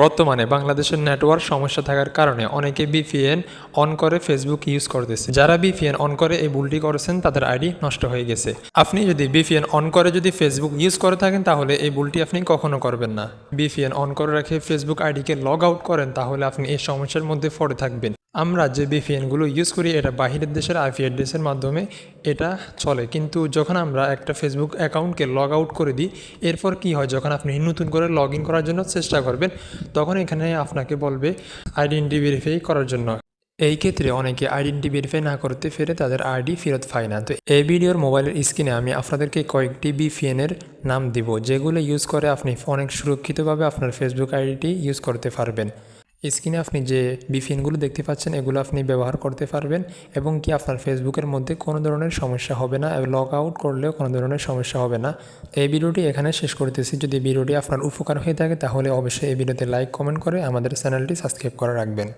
বর্তমানে বাংলাদেশের নেটওয়ার্ক সমস্যা থাকার কারণে অনেকে বিপিএন অন করে ফেসবুক ইউজ করতেছে। যারা বিপিএন অন করে এই ভুলটি করেছেন, তাদের আইডি নষ্ট হয়ে গেছে। আপনি যদি বিপিএন অন করে যদি ফেসবুক ইউজ করে থাকেন, তাহলে এই ভুলটি আপনি কখনো করবেন না। বিপিএন অন করে রেখে ফেসবুক আইডিকে লগ আউট করেন, তাহলে আপনি এই সমস্যার মধ্যে পড়ে থাকবেন। আমরা যে বিপিএনগুলো ইউজ করি, এটা বাহিরের দেশের আইপি অ্যাড্রেসের মাধ্যমে এটা চলে। কিন্তু যখন আমরা একটা ফেসবুক অ্যাকাউন্টকে লগ আউট করে দিই, এরপর কি হয়? যখন আপনি নতুন করে লগ ইন করার জন্য চেষ্টা করবেন, তখন এখানে আপনাকে বলবে আইডেন্টি ভেরিফাই করার জন্য। এই ক্ষেত্রে অনেকে আইডেন্টি ভেরিফাই না করতে ফেরে তাদের আইডি ফেরত পায় না। তো এই ভিডিওর মোবাইলের স্ক্রিনে আমি আপনাদেরকে কয়েকটি বিপিএনের নাম দিব, যেগুলো ইউজ করে আপনি অনেক সুরক্ষিতভাবে আপনার ফেসবুক আইডিটি ইউজ করতে পারবেন। স্ক্রিনে আপনি যে বিফিনগুলো দেখতে পাচ্ছেন, এগুলো আপনি ব্যবহার করতে পারবেন এবং কি আপনার ফেসবুকের মধ্যে কোনো ধরনের সমস্যা হবে না লগ আউট করলেও কোনো ধরনের সমস্যা হবে না। এই ভিডিওটি এখানে শেষ করতেছি। যদি ভিডিওটি আপনার উপকার হয়ে থাকে, তাহলে অবশ্যই এই ভিডিওতে লাইক কমেন্ট করে আমাদের চ্যানেলটি সাবস্ক্রাইব করে রাখবেন।